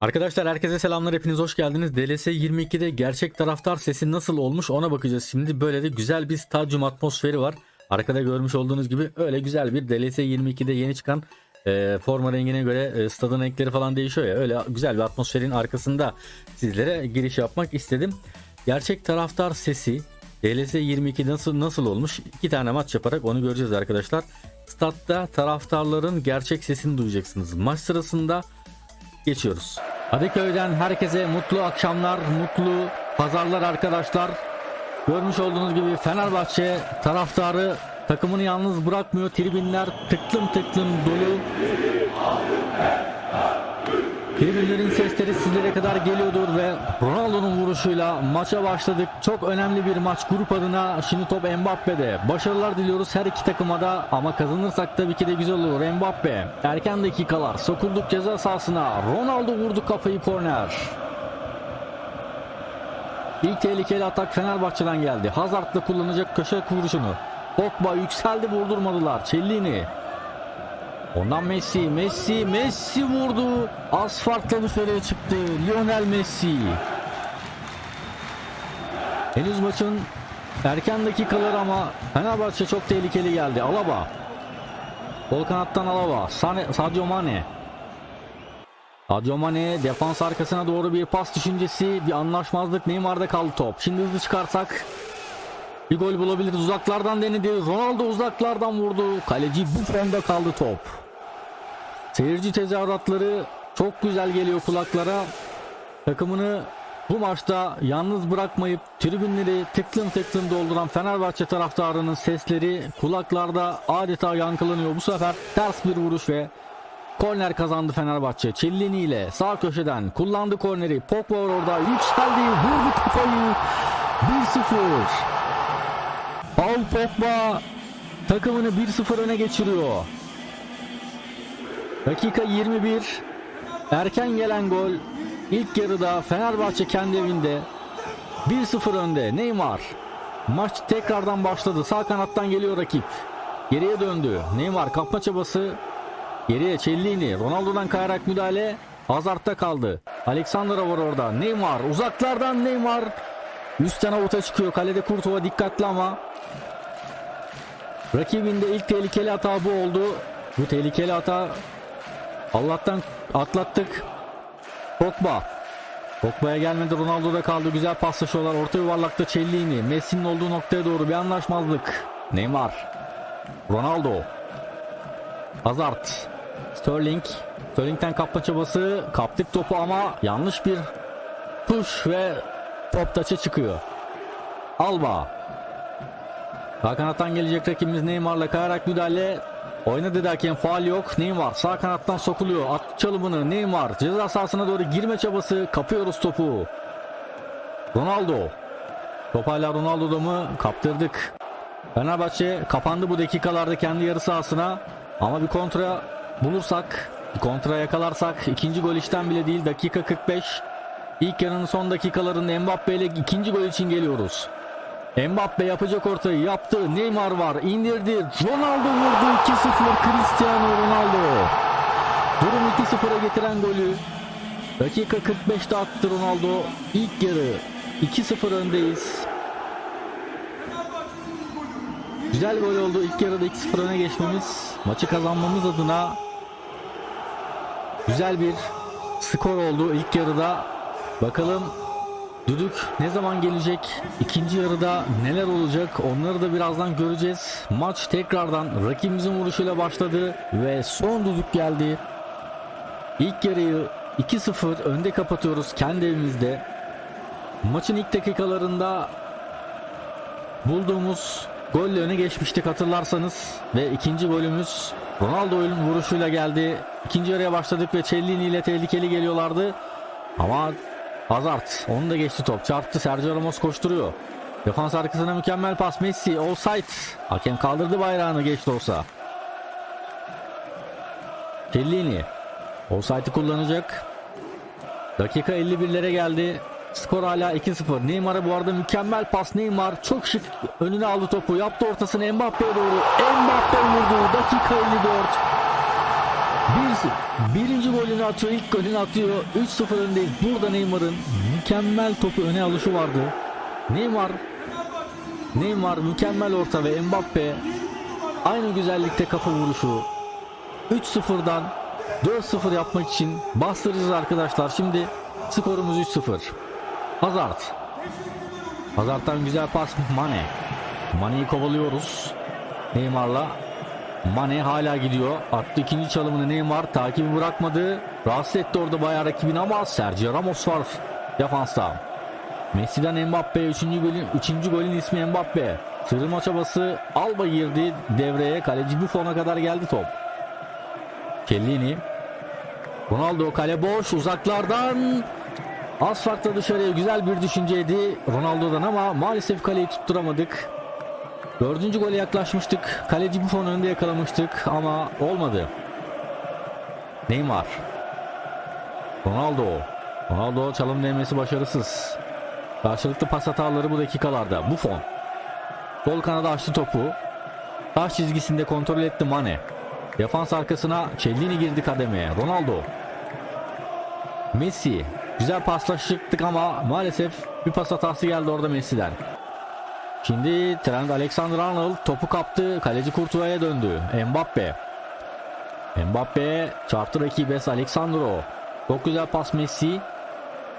Arkadaşlar herkese selamlar hepiniz hoş geldiniz. DLS 22'de gerçek taraftar sesi nasıl olmuş ona bakacağız. Şimdi böyle de güzel bir stadyum atmosferi var. Arkada görmüş olduğunuz gibi öyle güzel bir DLS 22'de yeni çıkan e, forma rengine göre e, stadın renkleri falan değişiyor ya. Öyle güzel bir atmosferin arkasında sizlere giriş yapmak istedim. Gerçek taraftar sesi DLS 22 nasıl nasıl olmuş? İki tane maç yaparak onu göreceğiz arkadaşlar. Statta taraftarların gerçek sesini duyacaksınız. Maç sırasında geçiyoruz. Kadıköy'den herkese mutlu akşamlar, mutlu pazarlar arkadaşlar. Görmüş olduğunuz gibi Fenerbahçe taraftarı takımını yalnız bırakmıyor. Tribünler tıklım tıklım dolu. Tribünlerin sesleri sizlere kadar geliyordur ve Ronaldo'nun vuruşuyla maça başladık. Çok önemli bir maç grup adına. Şimdi top Mbappe'de. Başarılar diliyoruz her iki takıma da ama kazanırsak tabii ki de güzel olur. Mbappe erken dakikalar sokulduk ceza sahasına. Ronaldo vurdu kafayı korner. İlk tehlikeli atak Fenerbahçe'den geldi. Hazard'la kullanacak köşe vuruşunu. Pogba yükseldi vurdurmadılar. Cellini Ondan Messi, Messi, Messi vurdu. Asfaltla dışarıya çıktı. Lionel Messi. Henüz maçın erken dakikaları ama Fenerbahçe çok tehlikeli geldi. Alaba. Sol kanattan Alaba. Sane, Sadio Mane. Sadio Mane defans arkasına doğru bir pas düşüncesi. Bir anlaşmazlık Neymar'da kaldı top. Şimdi hızlı çıkarsak bir gol bulabiliriz. Uzaklardan denedi. Ronaldo uzaklardan vurdu. Kaleci Buffon'da kaldı top. Seyirci tezahüratları çok güzel geliyor kulaklara. Takımını bu maçta yalnız bırakmayıp tribünleri tıklım tıklım dolduran Fenerbahçe taraftarının sesleri kulaklarda adeta yankılanıyor. Bu sefer ters bir vuruş ve korner kazandı Fenerbahçe. Cellini ile sağ köşeden kullandı korneri. Pogba orada yükseldi vurdu kafayı 1-0. Paul Pogba takımını 1-0 öne geçiriyor. Dakika 21. Erken gelen gol. İlk yarıda Fenerbahçe kendi evinde 1-0 önde. Neymar. Maç tekrardan başladı. Sağ kanattan geliyor rakip. Geriye döndü. Neymar kapma çabası. Geriye Cellini. Ronaldo'dan kayarak müdahale. Hazard'da kaldı. Alexandra var orada. Neymar. Uzaklardan Neymar. Üstten avuta çıkıyor. Kalede Kurtova dikkatli ama. Rakibinde ilk tehlikeli hata bu oldu. Bu tehlikeli hata Allah'tan atlattık. Pogba. Pogba'ya gelmedi Ronaldo'da kaldı. Güzel paslaşıyorlar. Orta yuvarlakta Cellini. Messi'nin olduğu noktaya doğru bir anlaşmazlık. Neymar. Ronaldo. Hazard. Sterling. Sterling'den kapma çabası. Kaptık topu ama yanlış bir push ve top taça çıkıyor. Alba. Sağ kanattan gelecek rakibimiz Neymar'la kayarak müdahale. Oynadı derken faal yok. Neymar sağ kanattan sokuluyor. At çalımını Neymar ceza sahasına doğru girme çabası. Kapıyoruz topu. Ronaldo. Top hala Ronaldo'da mı? Kaptırdık. Fenerbahçe kapandı bu dakikalarda kendi yarı sahasına. Ama bir kontra bulursak, bir kontra yakalarsak ikinci gol işten bile değil. Dakika 45. İlk yarının son dakikalarında Mbappe ile ikinci gol için geliyoruz. Mbappe yapacak ortayı yaptı. Neymar var indirdi. Ronaldo vurdu 2-0 Cristiano Ronaldo. Durum 2-0'a getiren golü dakika 45'te attı Ronaldo. İlk yarı 2-0 öndeyiz. Güzel gol oldu. İlk yarıda 2-0 öne geçmemiz, maçı kazanmamız adına güzel bir skor oldu ilk yarıda. Bakalım Düdük ne zaman gelecek? İkinci yarıda neler olacak? Onları da birazdan göreceğiz. Maç tekrardan rakibimizin vuruşuyla başladı ve son düdük geldi. İlk yarıyı 2-0 önde kapatıyoruz kendi evimizde. Maçın ilk dakikalarında bulduğumuz golle öne geçmiştik hatırlarsanız ve ikinci golümüz Ronaldo'nun vuruşuyla geldi. İkinci yarıya başladık ve Cellini ile tehlikeli geliyorlardı. Ama Hazard onu da geçti top. Çarptı Sergio Ramos koşturuyor. Defans arkasına mükemmel pas Messi offside. Hakem kaldırdı bayrağını geçti olsa. Cellini offside'ı kullanacak. Dakika 51'lere geldi. Skor hala 2-0. Neymar'a bu arada mükemmel pas Neymar. Çok şık önüne aldı topu. Yaptı ortasını Mbappe'ye doğru. Mbappe vurdu. Dakika 54. Bir, birinci golünü atıyor, ilk golünü atıyor. 3-0 öndeyiz. Burada Neymar'ın mükemmel topu öne alışı vardı. Neymar Neymar mükemmel orta ve Mbappe aynı güzellikte kafa vuruşu. 3-0'dan 4-0 yapmak için bastıracağız arkadaşlar. Şimdi skorumuz 3-0. Hazard. Hazard'dan güzel pas Mane. Mane'yi kovalıyoruz. Neymar'la Mane hala gidiyor. Attı ikinci çalımını Neymar takibi bırakmadı. Rahatsız etti orada bayağı rakibini ama Sergio Ramos var defansta. Messi'den Mbappe 3. golün 3. golün ismi Mbappe. Sırılma çabası Alba girdi devreye. Kaleci Buffon'a kadar geldi top. Kellini. Ronaldo kale boş uzaklardan az farkla dışarıya güzel bir düşünceydi Ronaldo'dan ama maalesef kaleyi tutturamadık. Dördüncü gole yaklaşmıştık. Kaleci Buffon önünde yakalamıştık ama olmadı. Neymar. Ronaldo. Ronaldo çalım denemesi başarısız. Karşılıklı pas hataları bu dakikalarda. Buffon. Sol kanada açtı topu. Taş çizgisinde kontrol etti Mane. Defans arkasına Cellini girdi kademeye. Ronaldo. Messi. Güzel paslaştık ama maalesef bir pas hatası geldi orada Messi'den. Şimdi Trent Alexander-Arnold topu kaptı. Kaleci Courtois'a döndü. Mbappe. Mbappe çarptı rakibe Alexandro. Çok güzel pas Messi.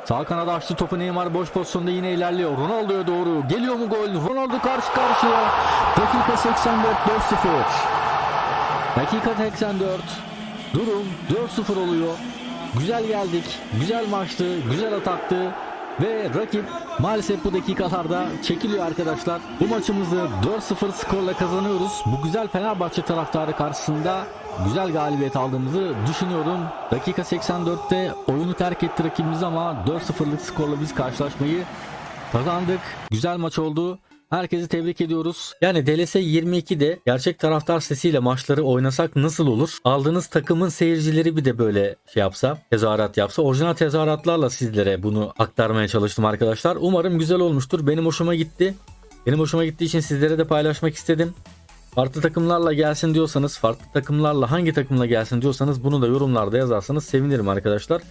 Sağ kanada açtı topu Neymar boş pozisyonda yine ilerliyor. Ronaldo'ya doğru. Geliyor mu gol? Ronaldo karşı karşıya. Dakika 84 4-0. Dakika 84. Durum 4-0 oluyor. Güzel geldik. Güzel maçtı. Güzel ataktı. Ve rakip maalesef bu dakikalarda çekiliyor arkadaşlar. Bu maçımızı 4-0 skorla kazanıyoruz. Bu güzel Fenerbahçe taraftarı karşısında güzel galibiyet aldığımızı düşünüyorum. Dakika 84'te oyunu terk etti rakibimiz ama 4-0'lık skorla biz karşılaşmayı kazandık. Güzel maç oldu. Herkesi tebrik ediyoruz. Yani DLS 22'de gerçek taraftar sesiyle maçları oynasak nasıl olur? Aldığınız takımın seyircileri bir de böyle şey yapsa, tezahürat yapsa. Orijinal tezahüratlarla sizlere bunu aktarmaya çalıştım arkadaşlar. Umarım güzel olmuştur. Benim hoşuma gitti. Benim hoşuma gittiği için sizlere de paylaşmak istedim. Farklı takımlarla gelsin diyorsanız, farklı takımlarla hangi takımla gelsin diyorsanız bunu da yorumlarda yazarsanız sevinirim arkadaşlar.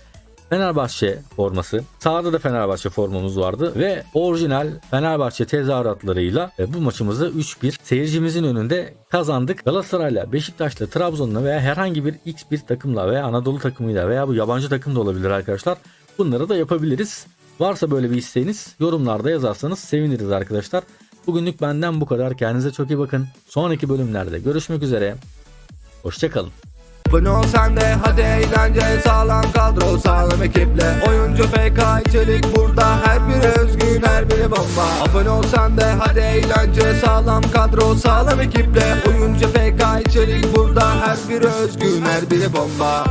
Fenerbahçe forması. Sağda da Fenerbahçe formamız vardı ve orijinal Fenerbahçe tezahüratlarıyla e, bu maçımızı 3-1 seyircimizin önünde kazandık. Galatasaray'la, Beşiktaş'la, Trabzon'la veya herhangi bir X bir takımla veya Anadolu takımıyla veya bu yabancı takım da olabilir arkadaşlar. Bunları da yapabiliriz. Varsa böyle bir isteğiniz yorumlarda yazarsanız seviniriz arkadaşlar. Bugünlük benden bu kadar. Kendinize çok iyi bakın. Sonraki bölümlerde görüşmek üzere. Hoşçakalın. Abone ol sen hadi eğlence Sağlam kadro sağlam ekiple. Oyuncu FK içerik burada Her biri özgün her biri bomba. Abone ol sen hadi eğlence Sağlam kadro sağlam ekiple. Oyuncu FK içerik burada Her biri özgün her biri bomba